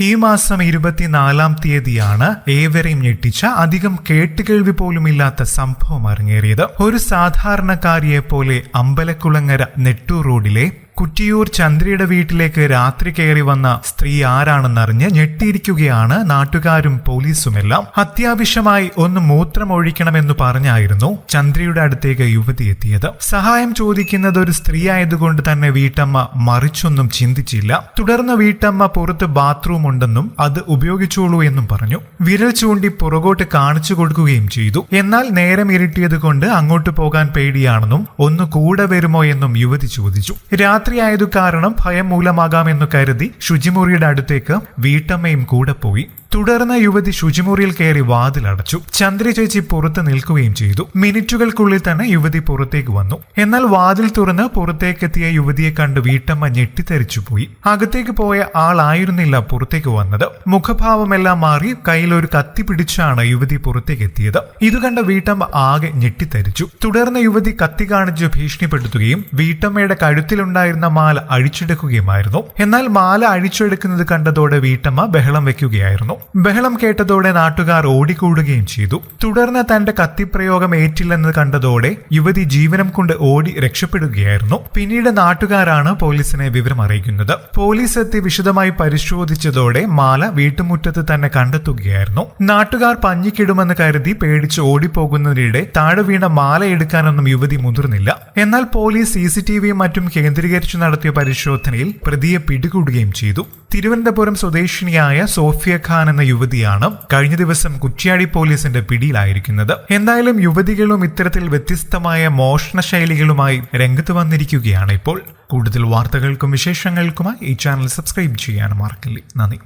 ഈ മാസം ഇരുപത്തിനാലാം തീയതിയാണ് ഏവരെയും ഞെട്ടിച്ച അധികം കേട്ടുകേൾവി പോലുമില്ലാത്ത സംഭവം അരങ്ങേറിയത്. ഒരു സാധാരണക്കാരിയെ പോലെ അമ്പലക്കുളങ്ങര നെട്ടൂർ റോഡിലെ കുറ്റിയൂർ ചന്ദ്രയുടെ വീട്ടിലേക്ക് രാത്രി കയറി വന്ന സ്ത്രീ ആരാണെന്നറിഞ്ഞ് ഞെട്ടിയിരിക്കുകയാണ് നാട്ടുകാരും പോലീസുമെല്ലാം. അത്യാവശ്യമായി ഒന്ന് മൂത്രമൊഴിക്കണമെന്ന് പറഞ്ഞായിരുന്നു ചന്ദ്രയുടെ അടുത്തേക്ക് യുവതി എത്തിയത്. സഹായം ചോദിക്കുന്നത് ഒരു സ്ത്രീ ആയതുകൊണ്ട് തന്നെ വീട്ടമ്മ മറിച്ചൊന്നും ചിന്തിച്ചില്ല. തുടർന്ന് വീട്ടമ്മ പുറത്ത് ബാത്റൂം ഉണ്ടെന്നും അത് ഉപയോഗിച്ചോളൂ എന്നും പറഞ്ഞു. വിരൽ ചൂണ്ടി പുറകോട്ട് കാണിച്ചു കൊടുക്കുകയും ചെയ്തു. എന്നാൽ നേരം ഇരുട്ടിയത് കൊണ്ട് അങ്ങോട്ട് പോകാൻ പേടിയാണെന്നും ഒന്ന് കൂടെ വരുമോ എന്നും യുവതി ചോദിച്ചു. രാത്രിയായതു കാരണം ഭയം മൂലമാകാമെന്നു കരുതി ശുചിമുറിയുടെ അടുത്തേക്ക് വീട്ടമ്മയും കൂടെ പോയി. തുടർന്ന് യുവതി ശുചിമുറിയിൽ കയറി വാതിലടച്ചു ചന്ദ്ര ചേച്ചി പുറത്ത് നിൽക്കുകയും ചെയ്തു. മിനിറ്റുകൾക്കുള്ളിൽ തന്നെ യുവതി പുറത്തേക്ക് വന്നു. എന്നാൽ വാതിൽ തുറന്ന് പുറത്തേക്കെത്തിയ യുവതിയെ കണ്ട് വീട്ടമ്മ ഞെട്ടിത്തെറിച്ചു പോയി. അകത്തേക്ക് പോയ ആളായിരുന്നില്ല പുറത്തേക്ക് വന്നത്. മുഖഭാവമെല്ലാം മാറി കയ്യിൽ ഒരു കത്തി പിടിച്ചാണ് യുവതി പുറത്തേക്ക് എത്തിയത്. ഇത് കണ്ട വീട്ടമ്മ ആകെ ഞെട്ടിത്തെറിച്ചു. തുടർന്ന് യുവതി കത്തി കാണിച്ച് ഭീഷണിപ്പെടുത്തുകയും വീട്ടമ്മയുടെ കഴുത്തിലുണ്ടായിരുന്ന മാല അഴിച്ചെടുക്കുകയുമായിരുന്നു. എന്നാൽ മാല അഴിച്ചെടുക്കുന്നത് കണ്ടതോടെ വീട്ടമ്മ ബഹളം വെക്കുകയായിരുന്നു. ബഹളം കേട്ടതോടെ നാട്ടുകാർ ഓടിക്കൂടുകയും ചെയ്തു. തുടർന്ന് തന്റെ കത്തിപ്രയോഗം ഏറ്റില്ലെന്ന് കണ്ടതോടെ യുവതി ജീവനം കൊണ്ട് ഓടി രക്ഷപ്പെടുകയായിരുന്നു. പിന്നീട് നാട്ടുകാരാണ് പോലീസിനെ വിവരം അറിയിക്കുന്നത്. പോലീസ് എത്തി വിശദമായി പരിശോധിച്ചതോടെ മാല വീട്ടുമുറ്റത്ത് തന്നെ കണ്ടെത്തുകയായിരുന്നു. നാട്ടുകാർ പഞ്ഞിക്കിടുമെന്ന് കരുതി പേടിച്ച് ഓടിപ്പോകുന്നതിനിടെ താഴെ വീണ മാല എടുക്കാനൊന്നും യുവതി മുതിർന്നില്ല. എന്നാൽ പോലീസ് സി മറ്റും കേന്ദ്രീകരിച്ചു നടത്തിയ പരിശോധനയിൽ പ്രതിയെ പിടികൂടുകയും ചെയ്തു. തിരുവനന്തപുരം സ്വദേശിനിയായ സോഫിയ ഖാൻ എന്ന യുവതിയാണ് കഴിഞ്ഞ ദിവസം കുറ്റ്യാടി പോലീസിന്റെ പിടിയിലായിരിക്കുന്നത്. എന്തായാലും യുവതികളും ഇത്തരത്തിൽ വ്യത്യസ്തമായ മോഷണ ശൈലികളുമായി രംഗത്ത് വന്നിരിക്കുകയാണ് ഇപ്പോൾ. കൂടുതൽ വാർത്തകൾക്കും വിശേഷങ്ങൾക്കുമായി ഈ ചാനൽ സബ്സ്ക്രൈബ് ചെയ്യാൻ മറക്കില്ലേ. നന്ദി.